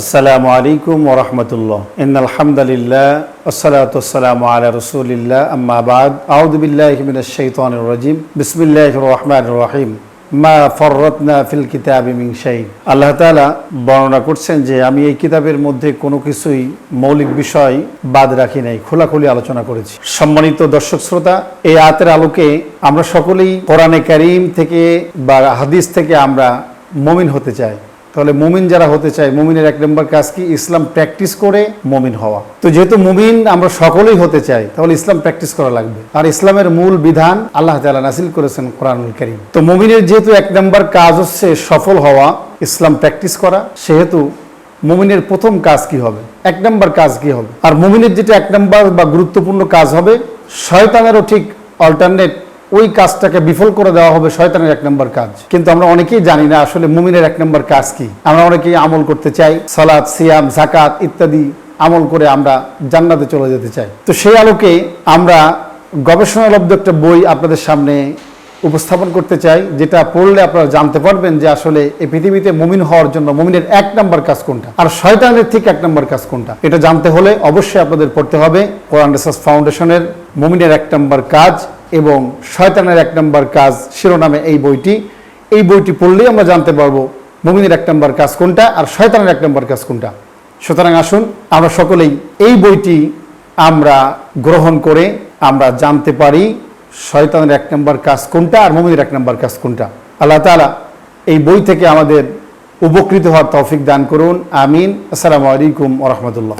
আসসালামু আলাইকুম ওরহমতুল্লাহ ইন আলহামদুলিল্লাহ আসসালাতু আসসালামু আলা রাসূলিল্লাহ, আম্মা বাদ। আউযু বিল্লাহি মিনাশ শাইতানির রাজিম। বিসমিল্লাহির রহমানির রহিম। মা ফররাতনা ফিল কিতাবি মিন শাই। আল্লাহ তাআলা বর্ণনা করছেন যে, আমি এই কিতাবের মধ্যে কোনো কিছুই মৌলিক বিষয় বাদ রাখি নাই, খোলাখুলি আলোচনা করেছি। সম্মানিত দর্শক শ্রোতা, এই আয়াতের আলোকে আমরা সকলেই কোরআনে কারীম থেকে বা হাদিস থেকে আমরা মমিন হতে চাই। তাহলে মুমিন যারা হতে চায়, মুমিনের এক নম্বর কাজ কি? ইসলাম প্র্যাকটিস করে মুমিন হওয়া। তো যেহেতু মুমিন আমরা সকলেই হতে চাই, তাহলে ইসলাম প্র্যাকটিস করা লাগবে। আর ইসলামের মূল বিধান আল্লাহ তাআলা নাসিল করেছেন কোরআনুল করিম। তো মুমিনের যেহেতু এক নম্বর কাজ হচ্ছে সফল হওয়া, ইসলাম প্র্যাকটিস করা, সেহেতু মুমিনের প্রথম কাজ কি হবে? এক নম্বর কাজ কি হবে? আর মুমিনের যেটা এক নম্বর বা গুরুত্বপূর্ণ কাজ হবে, শয়তানেরও ঠিক অল্টারনেট ওই কাজটাকে বিফল করে দেওয়া হবে শয়তানের এক নম্বর কাজ। কিন্তু আমরা অনেকেই জানি না আসলে মুমিনের এক নম্বর কাজ কি। আমরা অনেকেই আমল করতে চাই সালাদ সিয়াম জাকাত ইত্যাদি আমল করে আমরা জান্নাতে চলে যেতে চাই। তো সেই আলোকে আমরা গবেষণালব্ধ একটা বই আপনাদের সামনে উপস্থাপন করতে চাই, যেটা পড়লে আপনারা জানতে পারবেন যে আসলে এই পৃথিবীতে মুমিন হওয়ার জন্য মুমিনের এক নম্বর কাজ কোনটা, আর শয়তানের ঠিক এক নম্বর কাজ কোনটা। এটা জানতে হলে অবশ্যই আপনাদের পড়তে হবে কোরআন রিসার্চ ফাউন্ডেশনের মুমিনের এক নম্বর কাজ। এবং শয়তানের এক নম্বর কাজ শিরোনামে এই বইটি। এই বইটি পড়লেই আমরা জানতে পারব মুমিনের এক নম্বর কাজ কোনটা আর শয়তানের এক নম্বর কাজ কোনটা। সুতরাং আসুন, আমরা সকলেই এই বইটি আমরা গ্রহণ করে আমরা জানতে পারি শয়তানের এক নম্বর কাজ কোনটা আর মুমিনের এক নম্বর কাজ কোনটা। আল্লাহ তাআলা এই বই থেকে আমাদের উপকৃত হওয়ার তৌফিক দান করুন। আমিন। আসসালামু আলাইকুম ওরহমতুল্লাহ